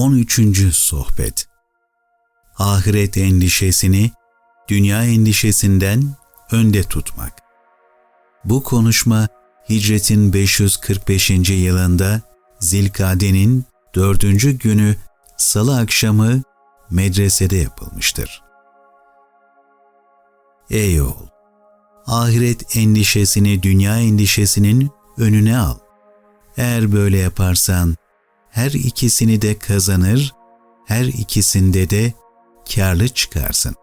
13. Sohbet Ahiret endişesini dünya endişesinden önde tutmak. Bu konuşma Hicretin 545. yılında Zilkade'nin dördüncü günü salı akşamı medresede yapılmıştır. Ey oğul! Ahiret endişesini dünya endişesinin önüne al. Eğer böyle yaparsan her ikisini de kazanır, her ikisinde de karlı çıkarsın.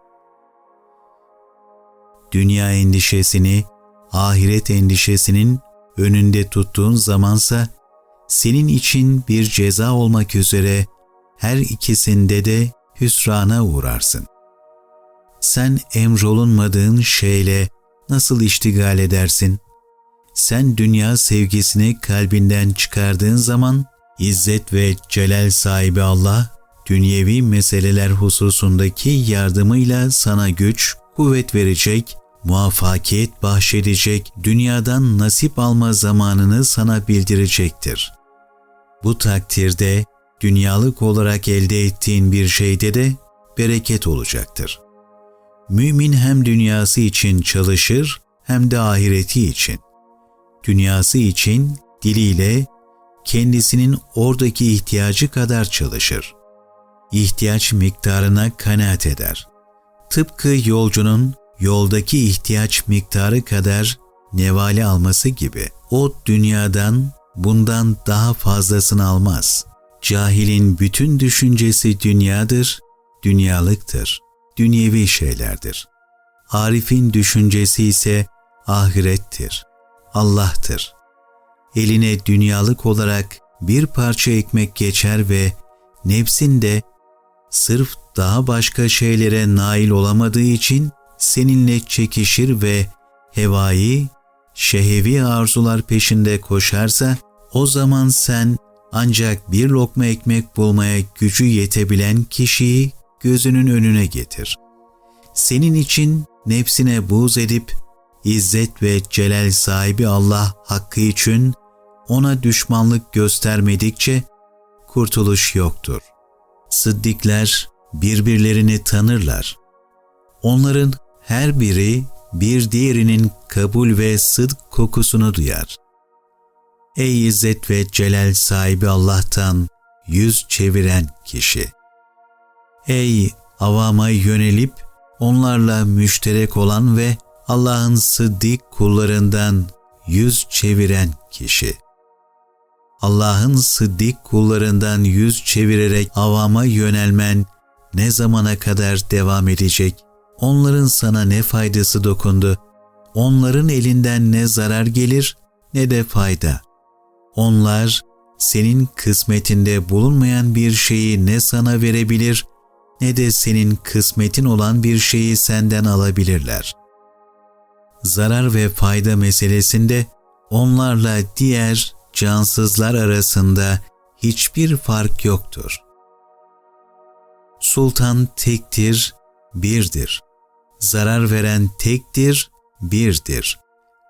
Dünya endişesini ahiret endişesinin önünde tuttuğun zamansa senin için bir ceza olmak üzere her ikisinde de hüsrana uğrarsın. Sen emrolunmadığın şeyle nasıl iştigal edersin? Sen dünya sevgisini kalbinden çıkardığın zaman İzzet ve celal sahibi Allah, dünyevi meseleler hususundaki yardımıyla sana güç, kuvvet verecek, muvaffakiyet bahşedecek, dünyadan nasip alma zamanını sana bildirecektir. Bu takdirde dünyalık olarak elde ettiğin bir şeyde de bereket olacaktır. Mümin hem dünyası için çalışır hem de ahireti için. Dünyası için diliyle kendisinin oradaki ihtiyacı kadar çalışır. İhtiyaç miktarına kanaat eder. Tıpkı yolcunun yoldaki ihtiyaç miktarı kadar nevale alması gibi o dünyadan bundan daha fazlasını almaz. Cahilin bütün düşüncesi dünyadır, dünyalıktır, dünyevi şeylerdir. Arif'in düşüncesi ise ahirettir, Allah'tır eline dünyalık olarak bir parça ekmek geçer ve nefsinde sırf daha başka şeylere nail olamadığı için seninle çekişir ve hevai, şehevi arzular peşinde koşarsa o zaman sen ancak bir lokma ekmek bulmaya gücü yetebilen kişiyi gözünün önüne getir. Senin için nefsine buğz edip İzzet ve celal sahibi Allah hakkı için ona düşmanlık göstermedikçe kurtuluş yoktur. Sıddikler birbirlerini tanırlar. Onların her biri bir diğerinin kabul ve sıdk kokusunu duyar. Ey İzzet ve Celal sahibi Allah'tan yüz çeviren kişi! Ey avama yönelip onlarla müşterek olan ve Allah'ın sıddik kullarından yüz çeviren kişi. Allah'ın sıddik kullarından yüz çevirerek avama yönelmen ne zamana kadar devam edecek? Onların sana ne faydası dokundu? Onların elinden ne zarar gelir ne de fayda. Onlar senin kısmetinde bulunmayan bir şeyi ne sana verebilir ne de senin kısmetin olan bir şeyi senden alabilirler. Zarar ve fayda meselesinde onlarla diğer cansızlar arasında hiçbir fark yoktur. Sultan tektir, birdir. Zarar veren tektir, birdir.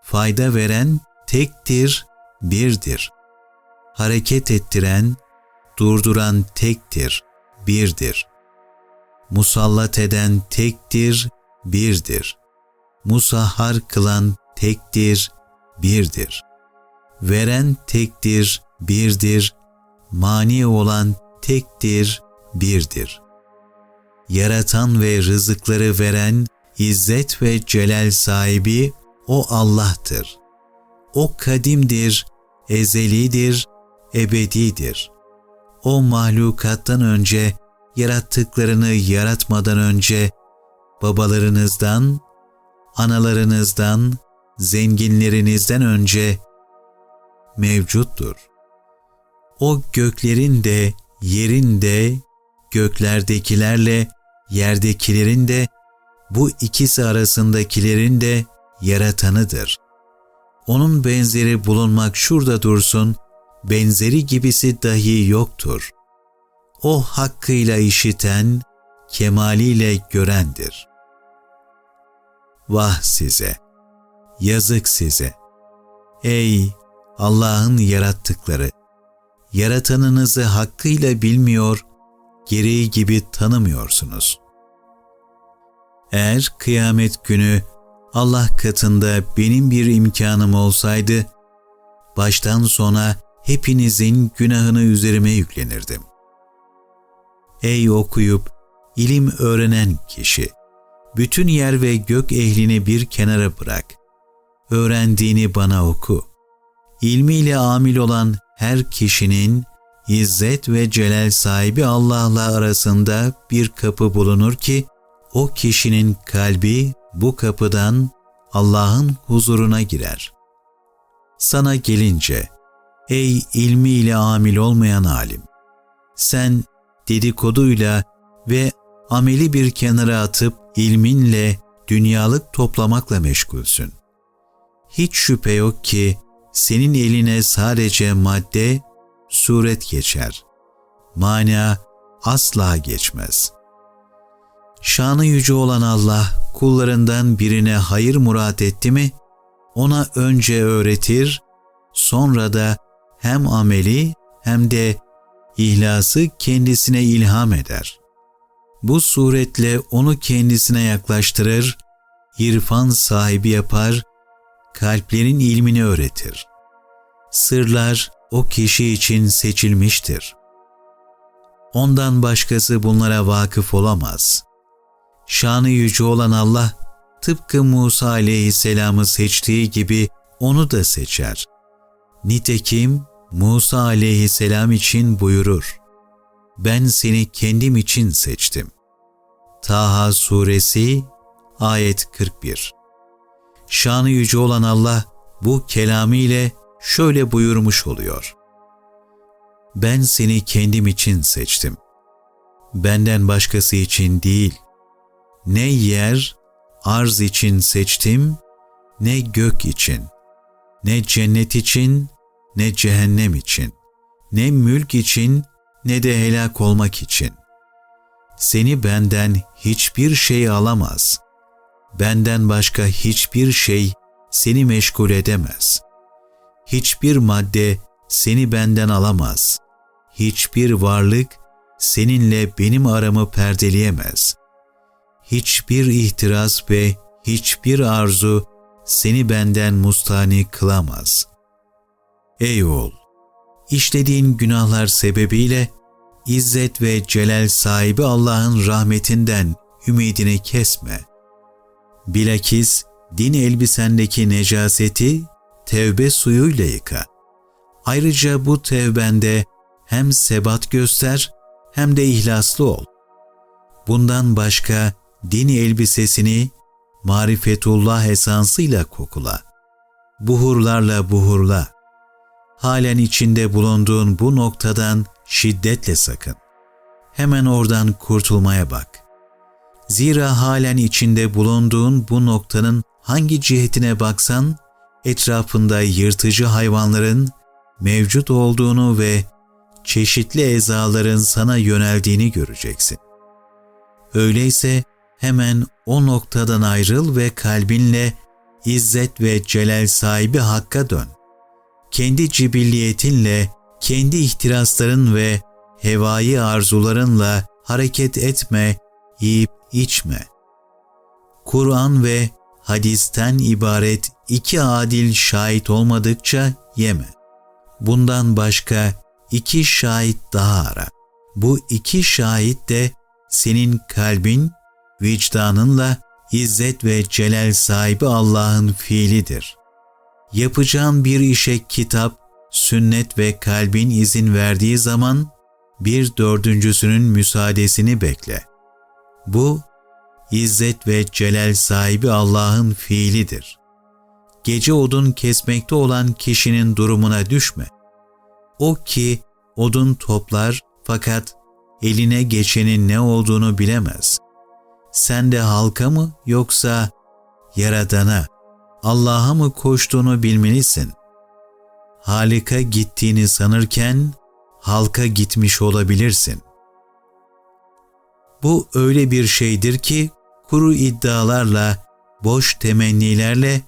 Fayda veren tektir, birdir. Hareket ettiren, durduran tektir, birdir. Musallat eden tektir, birdir. Musahhar kılan tektir, birdir veren tektir, birdir, mani olan tektir, birdir. Yaratan ve rızıkları veren, izzet ve celal sahibi o Allah'tır. O kadimdir, ezelidir, ebedidir. O mahlukattan önce, yarattıklarını yaratmadan önce, babalarınızdan, analarınızdan, zenginlerinizden önce mevcuttur. O göklerin de, yerin de, göklerdekilerle yerdekilerin de, bu ikisi arasındakilerin de yaratanıdır. Onun benzeri bulunmak şurada dursun, benzeri gibisi dahi yoktur. O hakkıyla işiten, kemaliyle görendir. Vah size! Yazık size! Ey Allah'ın yarattıkları. Yaratanınızı hakkıyla bilmiyor, gereği gibi tanımıyorsunuz. Eğer kıyamet günü Allah katında benim bir imkanım olsaydı, baştan sona hepinizin günahını üzerime yüklenirdim. Ey okuyup ilim öğrenen kişi! Bütün yer ve gök ehlini bir kenara bırak. Öğrendiğini bana oku. İlmiyle amil olan her kişinin İzzet ve celal sahibi Allah'la arasında bir kapı bulunur ki o kişinin kalbi bu kapıdan Allah'ın huzuruna girer. Sana gelince, ey ilmiyle amil olmayan alim, sen dedikoduyla ve ameli bir kenara atıp ilminle dünyalık toplamakla meşgulsün. Hiç şüphe yok ki senin eline sadece madde, suret geçer. Mana asla geçmez. Şanı yüce olan Allah kullarından birine hayır murat etti mi, ona önce öğretir, sonra da hem ameli hem de ihlası kendisine ilham eder. Bu suretle onu kendisine yaklaştırır, irfan sahibi yapar, kalplerin ilmini öğretir. Sırlar o kişi için seçilmiştir. Ondan başkası bunlara vakıf olamaz. Şanı yüce olan Allah, tıpkı Musa aleyhisselamı seçtiği gibi onu da seçer. Nitekim Musa aleyhisselam için buyurur. Ben seni kendim için seçtim. Taha suresi ayet 41 Şanı yüce olan Allah bu kelamiyle şöyle buyurmuş oluyor. Ben seni kendim için seçtim. Benden başkası için değil. Ne yer, arz için seçtim, ne gök için, ne cennet için, ne cehennem için, ne mülk için, ne de helak olmak için. Seni benden hiçbir şey alamaz. Benden başka hiçbir şey seni meşgul edemez. Hiçbir madde seni benden alamaz. Hiçbir varlık seninle benim aramı perdeleyemez. Hiçbir ihtiras ve hiçbir arzu seni benden mustani kılamaz. Ey oğul! İşlediğin günahlar sebebiyle İzzet ve celal sahibi Allah'ın rahmetinden ümidini kesme. Bilakis din elbisendeki necaseti tevbe suyuyla yıka. Ayrıca bu tevbende hem sebat göster hem de ihlaslı ol. Bundan başka din elbisesini marifetullah esansıyla kokula. Buhurlarla buhurla. Halen içinde bulunduğun bu noktadan şiddetle sakın. Hemen oradan kurtulmaya bak. Zira halen içinde bulunduğun bu noktanın hangi cihetine baksan etrafında yırtıcı hayvanların mevcut olduğunu ve çeşitli ezaların sana yöneldiğini göreceksin. Öyleyse hemen o noktadan ayrıl ve kalbinle izzet ve celal sahibi Hakk'a dön. Kendi cibilliyetinle, kendi ihtirasların ve hevai arzularınla hareket etme, yiyip içme. Kur'an ve hadisten ibaret iki adil şahit olmadıkça yeme. Bundan başka iki şahit daha ara. Bu iki şahit de senin kalbin, vicdanınla izzet ve celal sahibi Allah'ın fiilidir. Yapacağın bir işe kitap, sünnet ve kalbin izin verdiği zaman bir dördüncüsünün müsaadesini bekle. Bu İzzet ve celal sahibi Allah'ın fiilidir. Gece odun kesmekte olan kişinin durumuna düşme. O ki odun toplar fakat eline geçenin ne olduğunu bilemez. Sen de halka mı yoksa Yaradan'a, Allah'a mı koştuğunu bilmelisin. Halika gittiğini sanırken halka gitmiş olabilirsin. Bu öyle bir şeydir ki kuru iddialarla, boş temennilerle,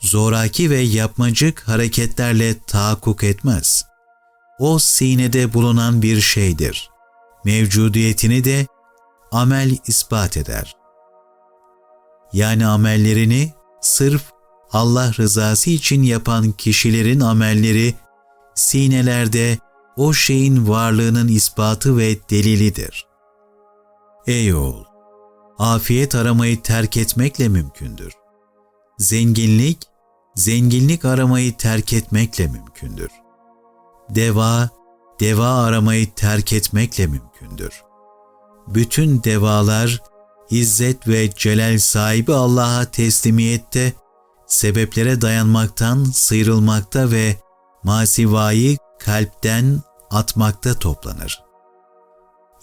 zoraki ve yapmacık hareketlerle tahakkuk etmez. O sinede bulunan bir şeydir. mevcudiyetini de amel ispat eder. Yani amellerini sırf Allah rızası için yapan kişilerin amelleri sinelerde o şeyin varlığının ispatı ve delilidir. Ey oğul! Afiyet aramayı terk etmekle mümkündür. Zenginlik, zenginlik aramayı terk etmekle mümkündür. Deva, deva aramayı terk etmekle mümkündür. Bütün devalar, izzet ve celal sahibi Allah'a teslimiyette, sebeplere dayanmaktan sıyrılmakta ve masivayı kalpten atmakta toplanır.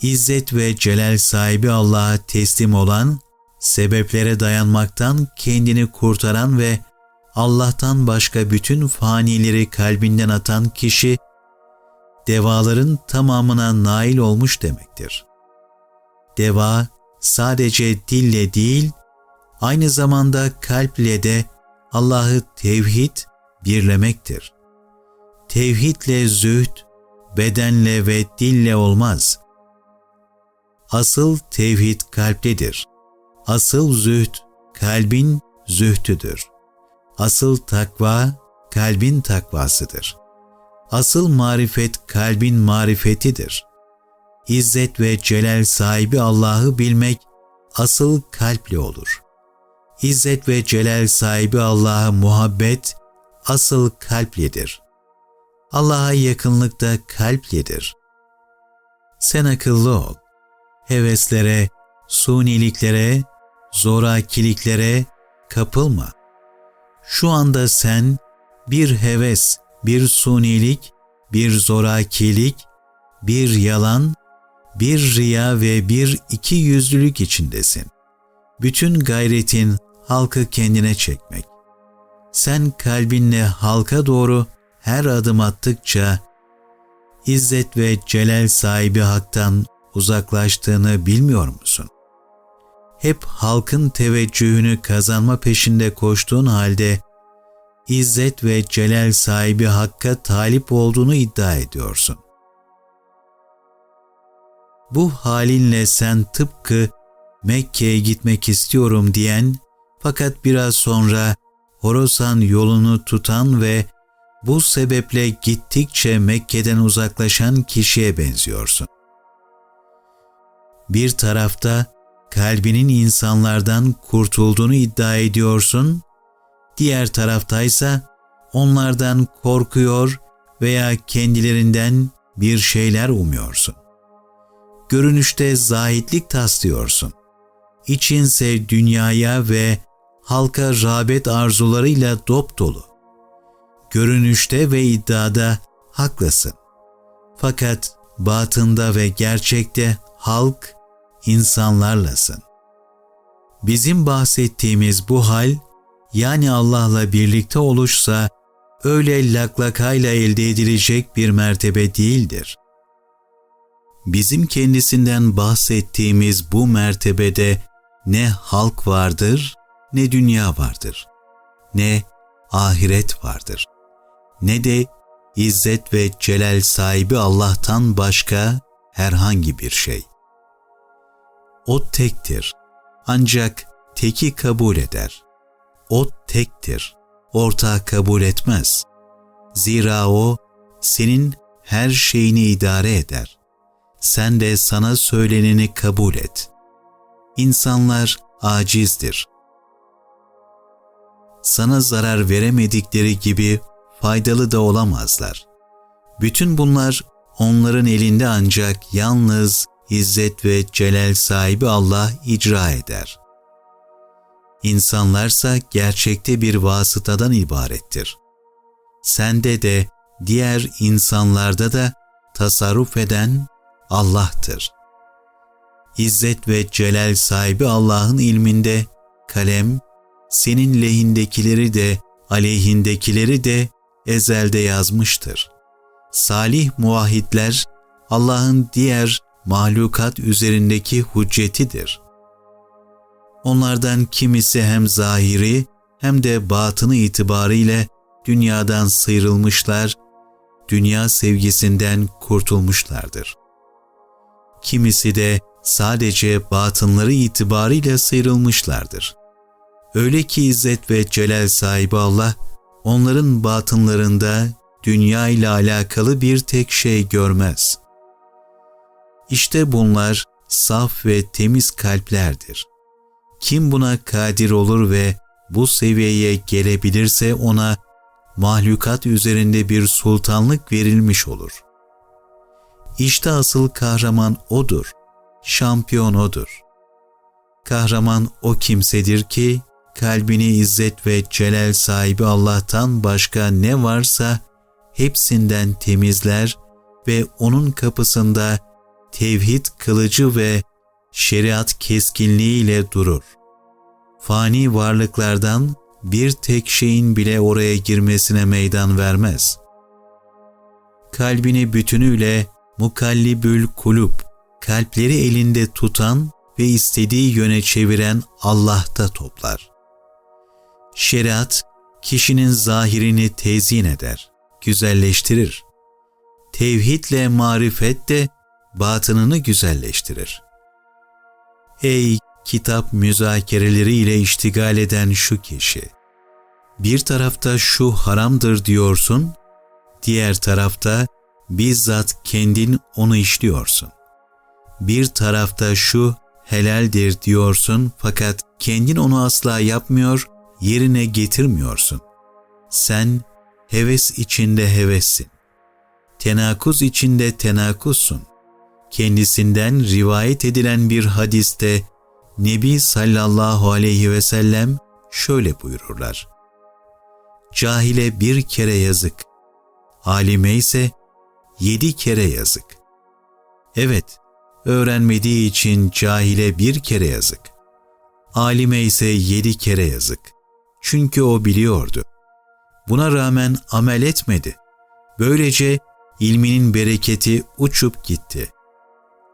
İzzet ve celal sahibi Allah'a teslim olan, sebeplere dayanmaktan kendini kurtaran ve Allah'tan başka bütün fanileri kalbinden atan kişi, devaların tamamına nail olmuş demektir. Deva sadece dille değil, aynı zamanda kalple de Allah'ı tevhid birlemektir. Tevhidle zühd, bedenle ve dille olmaz. Asıl tevhid kalptedir. Asıl zühd kalbin zühtüdür. Asıl takva kalbin takvasıdır. Asıl marifet kalbin marifetidir. İzzet ve celal sahibi Allah'ı bilmek asıl kalple olur. İzzet ve celal sahibi Allah'a muhabbet asıl kalpledir. Allah'a yakınlıkta kalpledir. Sen akıllı ol. Heveslere, suniliklere, zorakiliklere kapılma. Şu anda sen bir heves, bir sunilik, bir zorakilik, bir yalan, bir riya ve bir iki yüzlülük içindesin. Bütün gayretin halkı kendine çekmek. Sen kalbinle halka doğru her adım attıkça İzzet ve celal sahibi haktan uzaklaştığını bilmiyor musun? Hep halkın teveccühünü kazanma peşinde koştuğun halde İzzet ve celal sahibi hakka talip olduğunu iddia ediyorsun. Bu halinle sen tıpkı Mekke'ye gitmek istiyorum diyen fakat biraz sonra Horasan yolunu tutan ve bu sebeple gittikçe Mekke'den uzaklaşan kişiye benziyorsun. Bir tarafta kalbinin insanlardan kurtulduğunu iddia ediyorsun, diğer taraftaysa onlardan korkuyor veya kendilerinden bir şeyler umuyorsun. Görünüşte zahitlik taslıyorsun. İçinse dünyaya ve halka rağbet arzularıyla dop dolu. Görünüşte ve iddiada haklısın. Fakat batında ve gerçekte halk, insanlarlasın. Bizim bahsettiğimiz bu hal, yani Allah'la birlikte oluşsa, öyle laklakayla elde edilecek bir mertebe değildir. Bizim kendisinden bahsettiğimiz bu mertebede ne halk vardır, ne dünya vardır, ne ahiret vardır, ne de izzet ve celal sahibi Allah'tan başka herhangi bir şey. O tektir, ancak teki kabul eder. O tektir, ortağı kabul etmez. Zira o senin her şeyini idare eder. Sen de sana söyleneni kabul et. İnsanlar acizdir. Sana zarar veremedikleri gibi faydalı da olamazlar. Bütün bunlar onların elinde ancak yalnız İzzet ve Celal sahibi Allah icra eder. İnsanlarsa gerçekte bir vasıtadan ibarettir. Sende de diğer insanlarda da tasarruf eden Allah'tır. İzzet ve celal sahibi Allah'ın ilminde kalem, senin lehindekileri de aleyhindekileri de ezelde yazmıştır. Salih muahitler Allah'ın diğer mahlukat üzerindeki hüccetidir. Onlardan kimisi hem zahiri hem de batını itibariyle dünyadan sıyrılmışlar, dünya sevgisinden kurtulmuşlardır. kimisi de sadece batınları itibarıyla sıyrılmışlardır. Öyle ki İzzet ve Celal sahibi Allah, onların batınlarında dünya ile alakalı bir tek şey görmez. İşte bunlar saf ve temiz kalplerdir. Kim buna kadir olur ve bu seviyeye gelebilirse ona mahlukat üzerinde bir sultanlık verilmiş olur. İşte asıl kahraman odur, şampiyon odur. Kahraman o kimsedir ki kalbini izzet ve celal sahibi Allah'tan başka ne varsa hepsinden temizler ve onun kapısında tevhid kılıcı ve şeriat keskinliğiyle durur. Fani varlıklardan bir tek şeyin bile oraya girmesine meydan vermez. Kalbini bütünüyle mukallibül kulub, kalpleri elinde tutan ve istediği yöne çeviren Allah'ta toplar. Şeriat, kişinin zahirini tezyin eder, güzelleştirir. Tevhidle marifet de batınını güzelleştirir. Ey kitap müzakereleriyle iştigal eden şu kişi! Bir tarafta şu haramdır diyorsun, diğer tarafta bizzat kendin onu işliyorsun. Bir tarafta şu helaldir diyorsun fakat kendin onu asla yapmıyor, yerine getirmiyorsun. Sen heves içinde hevessin. Tenakuz içinde tenakuzsun. Kendisinden rivayet edilen bir hadiste Nebi sallallahu aleyhi ve sellem şöyle buyururlar. Cahile bir kere yazık, alime ise yedi kere yazık. Evet, öğrenmediği için cahile bir kere yazık. Alime ise yedi kere yazık. Çünkü o biliyordu. Buna rağmen amel etmedi. Böylece ilminin bereketi uçup gitti.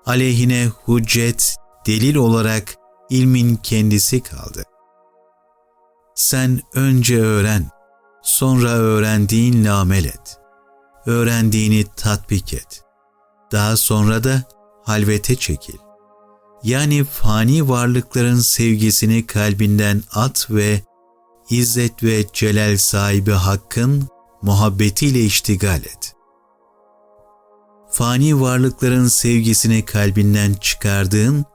Aleyhine hüccet, delil olarak ilmin kendisi kaldı. Sen önce öğren, sonra öğrendiğinle amel et. Öğrendiğini tatbik et. Daha sonra da halvete çekil. Yani fani varlıkların sevgisini kalbinden at ve İzzet ve Celal sahibi Hakk'ın muhabbetiyle iştigal et. Fani varlıkların sevgisini kalbinden çıkardığın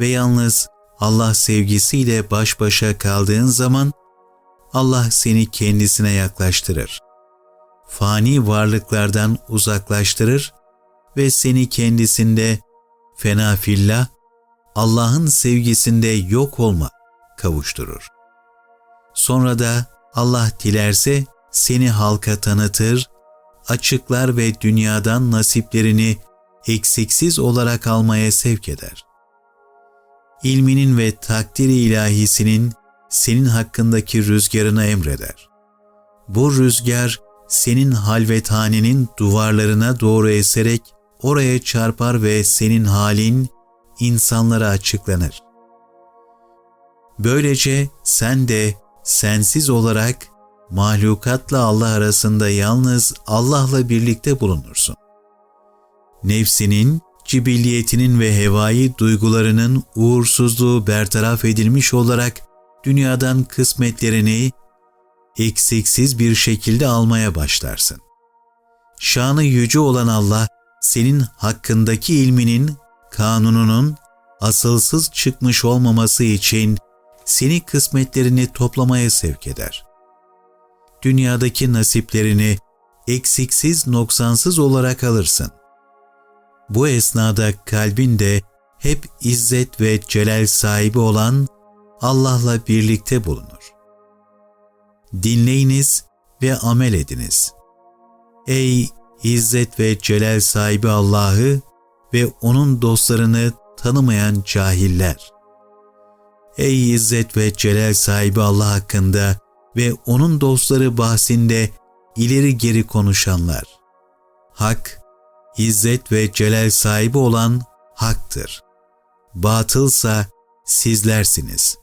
ve yalnız Allah sevgisiyle baş başa kaldığın zaman Allah seni kendisine yaklaştırır. Fani varlıklardan uzaklaştırır ve seni kendisinde fena fillah, Allah'ın sevgisinde yok olma kavuşturur. Sonra da Allah dilerse seni halka tanıtır, açıklar ve dünyadan nasiplerini eksiksiz olarak almaya sevk eder ilminin ve takdiri ilahisinin senin hakkındaki rüzgarına emreder. Bu rüzgar senin halvethanenin duvarlarına doğru eserek oraya çarpar ve senin halin insanlara açıklanır. Böylece sen de sensiz olarak mahlukatla Allah arasında yalnız Allah'la birlikte bulunursun. Nefsinin cibilliyetinin ve hevai duygularının uğursuzluğu bertaraf edilmiş olarak dünyadan kısmetlerini eksiksiz bir şekilde almaya başlarsın. Şanı yüce olan Allah, senin hakkındaki ilminin, kanununun asılsız çıkmış olmaması için seni kısmetlerini toplamaya sevk eder. Dünyadaki nasiplerini eksiksiz noksansız olarak alırsın. Bu esnada kalbinde hep izzet ve celal sahibi olan Allah'la birlikte bulunur. Dinleyiniz ve amel ediniz. Ey izzet ve celal sahibi Allah'ı ve onun dostlarını tanımayan cahiller! Ey izzet ve celal sahibi Allah hakkında ve onun dostları bahsinde ileri geri konuşanlar! Hak, İzzet ve celal sahibi olan haktır. Batılsa sizlersiniz.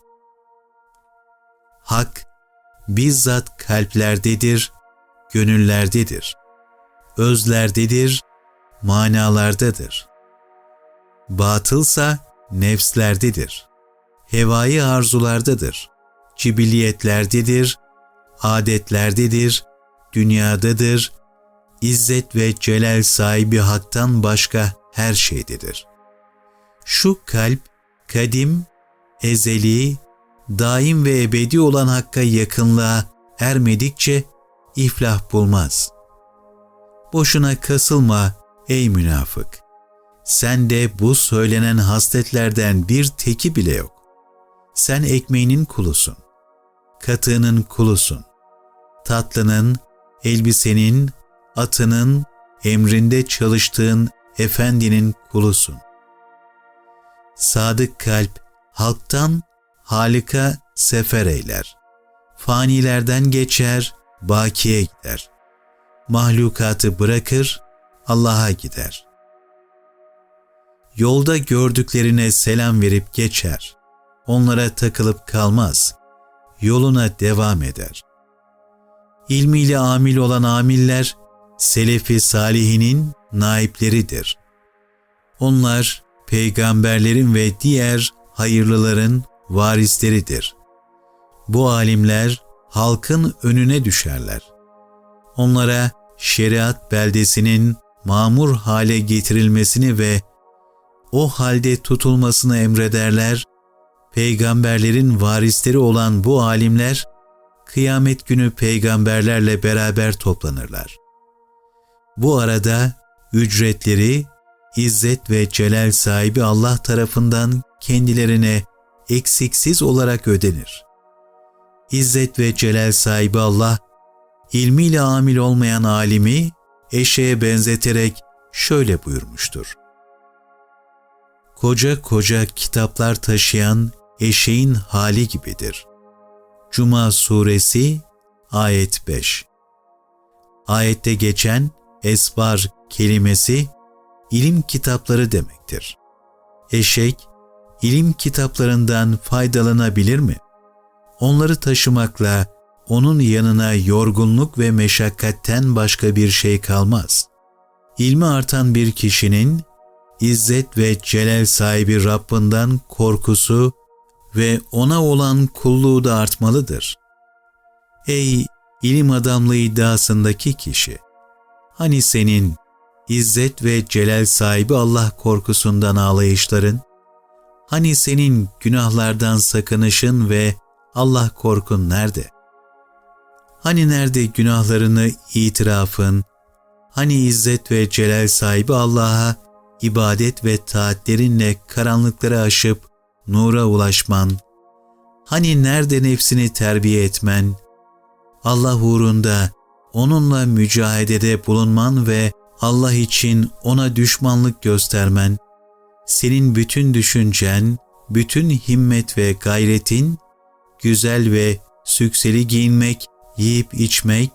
Hak bizzat kalplerdedir, gönüllerdedir, özlerdedir, manalardadır. batılsa nefslerdedir. Hevai arzulardadır. Cibiliyetlerdedir, adetlerdedir, dünyadadır, izzet ve celal sahibi haktan başka her şeydedir. Şu kalp, kadim, ezeli, daim ve ebedi olan hakka yakınlığa ermedikçe iflah bulmaz. Boşuna kasılma ey münafık. Sen de bu söylenen hasletlerden bir teki bile yok. Sen ekmeğinin kulusun. Katığının kulusun. Tatlının, elbisenin, atının, emrinde çalıştığın efendinin kulusun. Sadık kalp halktan halika sefer eyler. Fanilerden geçer, bakiye gider. Mahlukatı bırakır, Allah'a gider. Yolda gördüklerine selam verip geçer. Onlara takılıp kalmaz. Yoluna devam eder. İlmiyle amil olan amiller, Selefi Salihinin naipleridir. Onlar peygamberlerin ve diğer hayırlıların varisleridir. Bu alimler halkın önüne düşerler. Onlara şeriat beldesinin mamur hale getirilmesini ve o halde tutulmasını emrederler. Peygamberlerin varisleri olan bu alimler kıyamet günü peygamberlerle beraber toplanırlar. Bu arada ücretleri İzzet ve Celal sahibi Allah tarafından kendilerine eksiksiz olarak ödenir. İzzet ve Celal sahibi Allah, ilmiyle amil olmayan alimi eşeğe benzeterek şöyle buyurmuştur. Koca koca kitaplar taşıyan eşeğin hali gibidir. Cuma Suresi Ayet 5 Ayette geçen esbar kelimesi ilim kitapları demektir. Eşek, ilim kitaplarından faydalanabilir mi? Onları taşımakla onun yanına yorgunluk ve meşakkatten başka bir şey kalmaz. İlmi artan bir kişinin izzet ve celal sahibi Rabbinden korkusu ve ona olan kulluğu da artmalıdır. Ey ilim adamlığı iddiasındaki kişi! Hani senin İzzet ve celal sahibi Allah korkusundan ağlayışların, hani senin günahlardan sakınışın ve Allah korkun nerede? Hani nerede günahlarını itirafın, hani izzet ve celal sahibi Allah'a ibadet ve taatlerinle karanlıkları aşıp nura ulaşman, hani nerede nefsini terbiye etmen, Allah uğrunda onunla mücahedede bulunman ve Allah için ona düşmanlık göstermen, senin bütün düşüncen, bütün himmet ve gayretin, güzel ve sükseli giyinmek, yiyip içmek,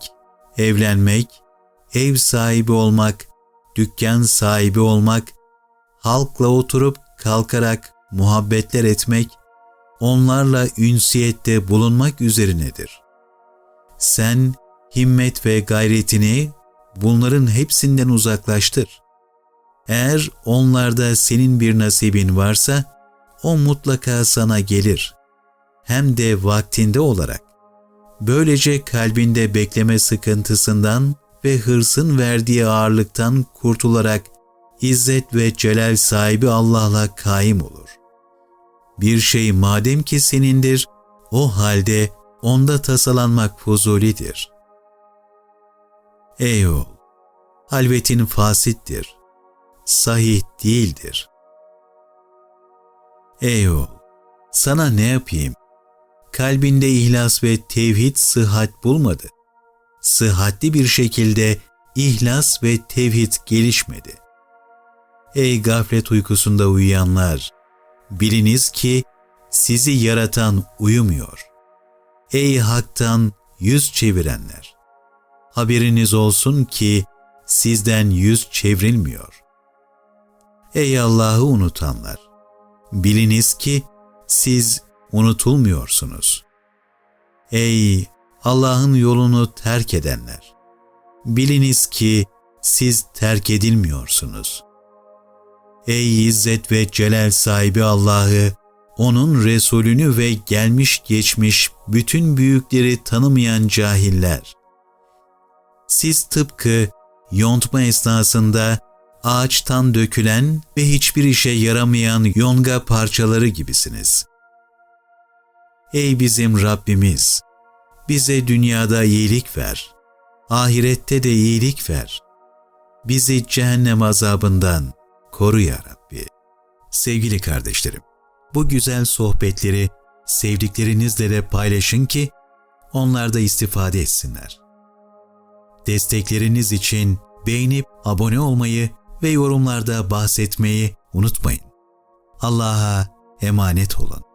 evlenmek, ev sahibi olmak, dükkan sahibi olmak, halkla oturup kalkarak muhabbetler etmek, onlarla ünsiyette bulunmak üzerinedir. Sen himmet ve gayretini bunların hepsinden uzaklaştır. Eğer onlarda senin bir nasibin varsa o mutlaka sana gelir. Hem de vaktinde olarak. Böylece kalbinde bekleme sıkıntısından ve hırsın verdiği ağırlıktan kurtularak İzzet ve Celal sahibi Allah'la kaim olur. Bir şey madem ki senindir, o halde onda tasalanmak fuzulidir. Ey oğul! Halvetin fasittir. Sahih değildir. Ey oğul! Sana ne yapayım? Kalbinde ihlas ve tevhid sıhhat bulmadı. Sıhhatli bir şekilde ihlas ve tevhid gelişmedi. Ey gaflet uykusunda uyuyanlar! Biliniz ki sizi yaratan uyumuyor. Ey haktan yüz çevirenler! haberiniz olsun ki sizden yüz çevrilmiyor. Ey Allah'ı unutanlar! Biliniz ki siz unutulmuyorsunuz. Ey Allah'ın yolunu terk edenler! Biliniz ki siz terk edilmiyorsunuz. Ey İzzet ve Celal sahibi Allah'ı, onun Resulünü ve gelmiş geçmiş bütün büyükleri tanımayan cahiller. Siz tıpkı yontma esnasında ağaçtan dökülen ve hiçbir işe yaramayan yonga parçaları gibisiniz. Ey bizim Rabbimiz! Bize dünyada iyilik ver, ahirette de iyilik ver. Bizi cehennem azabından koru ya Rabbi. Sevgili kardeşlerim, bu güzel sohbetleri sevdiklerinizle de paylaşın ki onlar da istifade etsinler. Destekleriniz için beğenip abone olmayı ve yorumlarda bahsetmeyi unutmayın. Allah'a emanet olun.